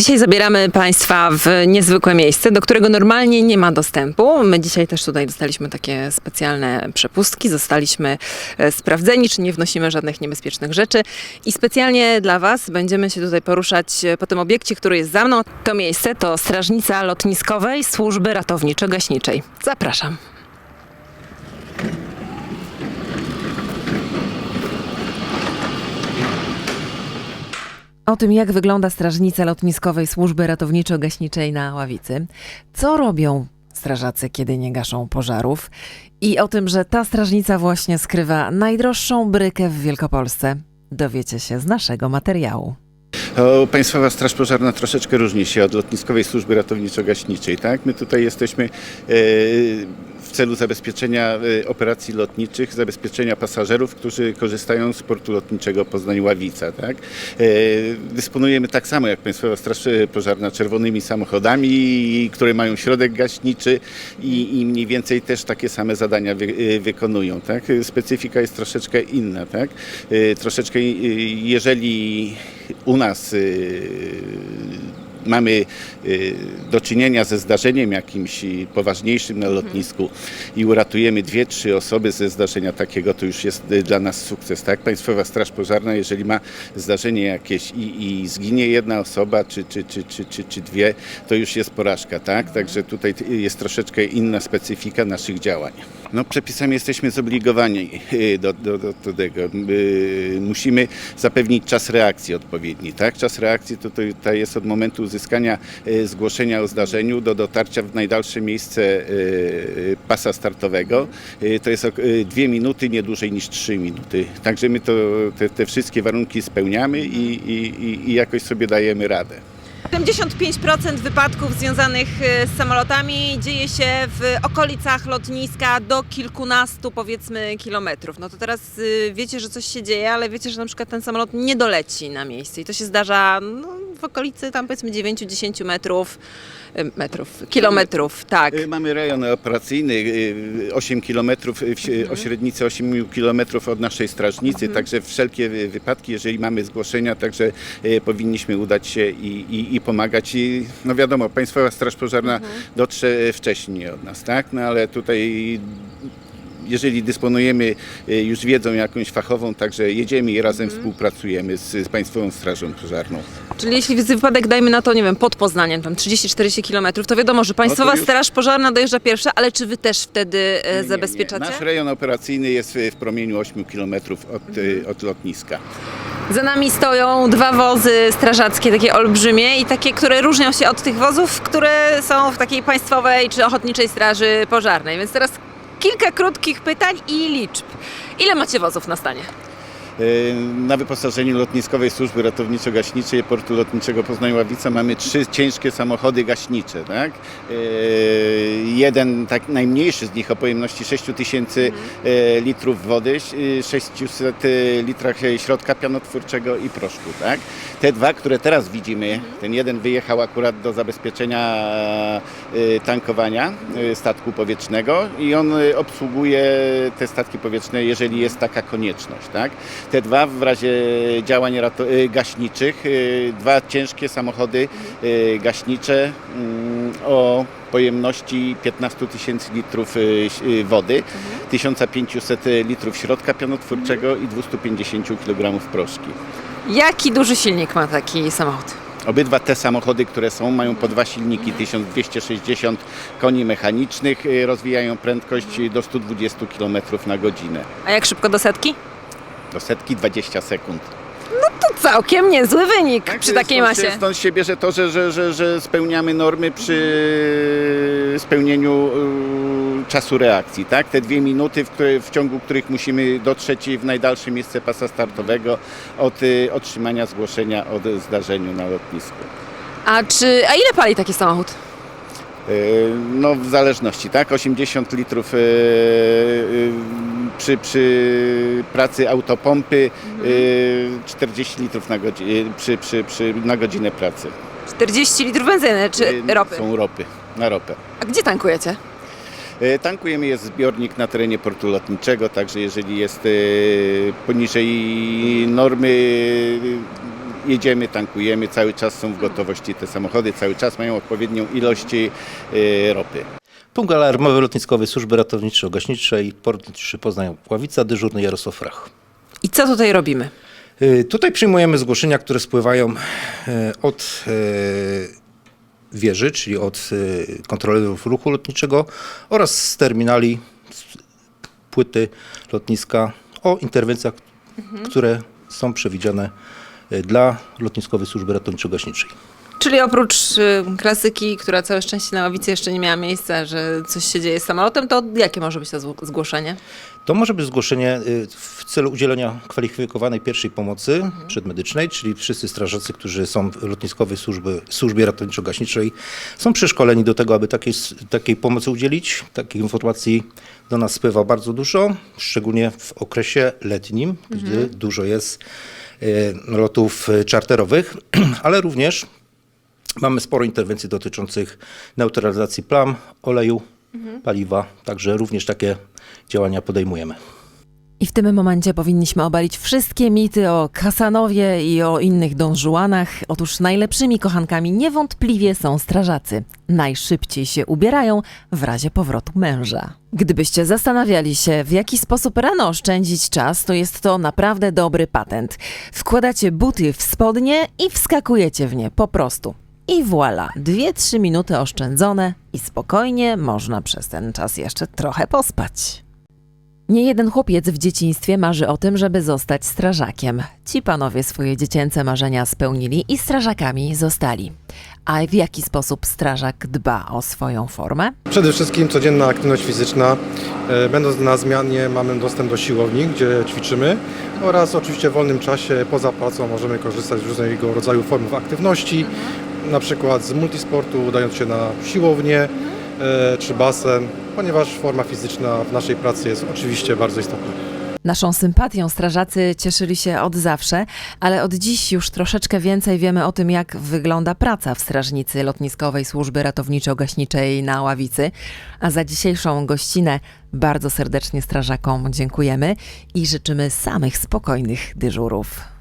Dzisiaj zabieramy Państwa w niezwykłe miejsce, do którego normalnie nie ma dostępu. My dzisiaj też tutaj dostaliśmy takie specjalne przepustki. Zostaliśmy e, sprawdzeni, czy nie wnosimy żadnych niebezpiecznych rzeczy. I specjalnie dla Was będziemy się tutaj poruszać e, po tym obiekcie, który jest za mną. To miejsce to Strażnica Lotniskowej Służby Ratowniczo-Gaśniczej. Zapraszam. O tym, jak wygląda strażnica lotniskowej służby ratowniczo-gaśniczej na Ławicy, co robią strażacy, kiedy nie gaszą pożarów i o tym, że ta strażnica właśnie skrywa najdroższą brykę w Wielkopolsce, dowiecie się z naszego materiału. O, Państwowa Straż Pożarna troszeczkę różni się od lotniskowej służby ratowniczo-gaśniczej. Tak? My tutaj jesteśmy e, w celu zabezpieczenia e, operacji lotniczych, zabezpieczenia pasażerów, którzy korzystają z portu lotniczego Poznań-Ławica. Tak? E, Dysponujemy tak samo jak Państwowa Straż Pożarna czerwonymi samochodami, które mają środek gaśniczy i, i mniej więcej też takie same zadania wy, e, wykonują. Tak? Specyfika jest troszeczkę inna. Tak? E, Troszeczkę, e, jeżeli u nas y, mamy y, do czynienia ze zdarzeniem jakimś y, poważniejszym na lotnisku i uratujemy dwie, trzy osoby ze zdarzenia takiego, to już jest y, dla nas sukces. Tak? Państwowa Straż Pożarna, jeżeli ma zdarzenie jakieś i, i zginie jedna osoba, czy, czy, czy, czy, czy, czy dwie, to już jest porażka. Tak? Także tutaj jest troszeczkę inna specyfika naszych działań. No, przepisami jesteśmy zobligowani y, do, do, do, tego. Y, Musimy zapewnić czas reakcji odpowiedni. Tak? Czas reakcji to, to jest od momentu uzyskania y, zgłoszenia o zdarzeniu do dotarcia w najdalsze miejsce y, pasa startowego. Y, To jest dwie minuty, nie dłużej niż trzy minuty. Także my to, te, te wszystkie warunki spełniamy i, i- i jakoś sobie dajemy radę. 75% wypadków związanych e, z samolotami dzieje się w okolicach lotniska do kilkunastu powiedzmy kilometrów. No to teraz y, wiecie, że coś się dzieje, ale wiecie, że na przykład ten samolot nie doleci na miejsce i to się zdarza no, w okolicy tam powiedzmy 9-10 metrów, y, metrów, kilometrów, tak. Mamy rejon operacyjny, y, 8 km, o średnicy 8 km od naszej strażnicy, także wszelkie wy- wypadki, jeżeli mamy zgłoszenia, także powinniśmy udać się i, i, i pomagać. I, no wiadomo, Państwowa Straż Pożarna dotrze wcześniej od nas, tak? No ale tutaj jeżeli dysponujemy y, już wiedzą jakąś fachową, także jedziemy i razem współpracujemy z, z Państwową Strażą Pożarną. Czyli jeśli wypadek, dajmy na to, nie wiem, pod Poznaniem, tam 30-40 kilometrów, to wiadomo, że Państwowa już- Straż Pożarna dojeżdża pierwsza, ale czy Wy też wtedy e, Nie, nie, zabezpieczacie? Nie. Nasz rejon operacyjny jest w, promieniu 8 km od, y, od lotniska. Za nami stoją dwa wozy strażackie, takie olbrzymie i takie, które różnią się od tych wozów, które są w takiej państwowej czy ochotniczej straży pożarnej. Więc teraz kilka krótkich pytań i liczb. Ile macie wozów na stanie? Y, Na wyposażeniu lotniskowej służby ratowniczo-gaśniczej portu lotniczego Poznań-Ławica mamy trzy ciężkie samochody gaśnicze. Tak? Y, Jeden, tak najmniejszy z nich o pojemności 6000 y, litrów wody, y, 600 litrach środka pianotwórczego i proszku. Tak? Te dwa, które teraz widzimy, ten jeden wyjechał akurat do zabezpieczenia y, tankowania y, statku powietrznego i on obsługuje te statki powietrzne, jeżeli jest taka konieczność. Tak? Te dwa w razie działań gaśniczych, dwa ciężkie samochody gaśnicze mm, o pojemności 15 tysięcy litrów wody, 1500 litrów środka pianotwórczego i 250 kg proszki. Jaki duży silnik ma taki samochód? Obydwa te samochody, które są, mają po dwa silniki 1260 koni mechanicznych, y, rozwijają prędkość do 120 km na godzinę. A jak szybko do setki? Do setki 20 sekund. To całkiem niezły wynik przy takiej stąd Się, masie. stąd się bierze to, że, że, że, że spełniamy normy przy spełnieniu y, czasu reakcji. Tak? Te dwie minuty, w, które, w ciągu których musimy dotrzeć w najdalsze miejsce pasa startowego od y, otrzymania zgłoszenia o zdarzeniu na lotnisku. A czy, a ile pali taki samochód? Yy, No w zależności, tak? 80 litrów yy, yy, przy, przy pracy autopompy, yy, 40 litrów na, godzi- przy, przy, przy, na godzinę pracy. 40 litrów benzyny czy Yy, ropy? Są ropy, na ropę. A gdzie tankujecie? Yy, Tankujemy jest zbiornik na terenie portu lotniczego, także jeżeli jest yy, poniżej normy jedziemy, tankujemy, cały czas są w gotowości te samochody, cały czas mają odpowiednią ilość e, ropy. Punkt alarmowy lotniskowy Służby Ratowniczo-Gaśniczej, Port Lotniczy Poznań Ławica, dyżurny Jarosław Rach. I co tutaj robimy? Tutaj przyjmujemy zgłoszenia, które spływają e, od e, wieży, czyli od e, kontrolerów ruchu lotniczego oraz z terminali, z płyty lotniska o interwencjach, które są przewidziane e, dla lotniskowej służby ratowniczo-gaśniczej. Czyli oprócz y, klasyki, która całe szczęście na ławicy jeszcze nie miała miejsca, że coś się dzieje z samolotem, to jakie może być to zgło- zgłoszenie? To może być zgłoszenie y, w celu udzielenia kwalifikowanej pierwszej pomocy przedmedycznej, czyli wszyscy strażacy, którzy są w lotniskowej służby, służbie ratowniczo-gaśniczej są przeszkoleni do tego, aby takiej, s- takiej pomocy udzielić. Takich informacji do nas spływa bardzo dużo, szczególnie w okresie letnim, gdy dużo jest y, lotów y, czarterowych, ale również mamy sporo interwencji dotyczących neutralizacji plam, oleju, paliwa, także również takie działania podejmujemy. I w tym momencie powinniśmy obalić wszystkie mity o Kasanowie i o innych donżuanach. Otóż najlepszymi kochankami niewątpliwie są strażacy. Najszybciej się ubierają w razie powrotu męża. Gdybyście zastanawiali się, w jaki sposób rano oszczędzić czas, to jest to naprawdę dobry patent. Wkładacie buty w spodnie i wskakujecie w nie po prostu. I voilà, 2-3 minuty oszczędzone i spokojnie można przez ten czas jeszcze trochę pospać. Nie jeden chłopiec w dzieciństwie marzy o tym, żeby zostać strażakiem. Ci panowie swoje dziecięce marzenia spełnili i strażakami zostali. A w jaki sposób strażak dba o swoją formę? Przede wszystkim codzienna aktywność fizyczna. E, Będąc na zmianie mamy dostęp do siłowni, gdzie ćwiczymy oraz oczywiście w wolnym czasie poza pracą możemy korzystać z różnego rodzaju formów aktywności, na przykład z multisportu, udając się na siłownię e, czy basen, ponieważ forma fizyczna w naszej pracy jest oczywiście bardzo istotna. Naszą sympatią strażacy cieszyli się od zawsze, ale od dziś już troszeczkę więcej wiemy o tym, jak wygląda praca w strażnicy lotniskowej służby ratowniczo-gaśniczej na Ławicy. A za dzisiejszą gościnę bardzo serdecznie strażakom dziękujemy i życzymy samych spokojnych dyżurów.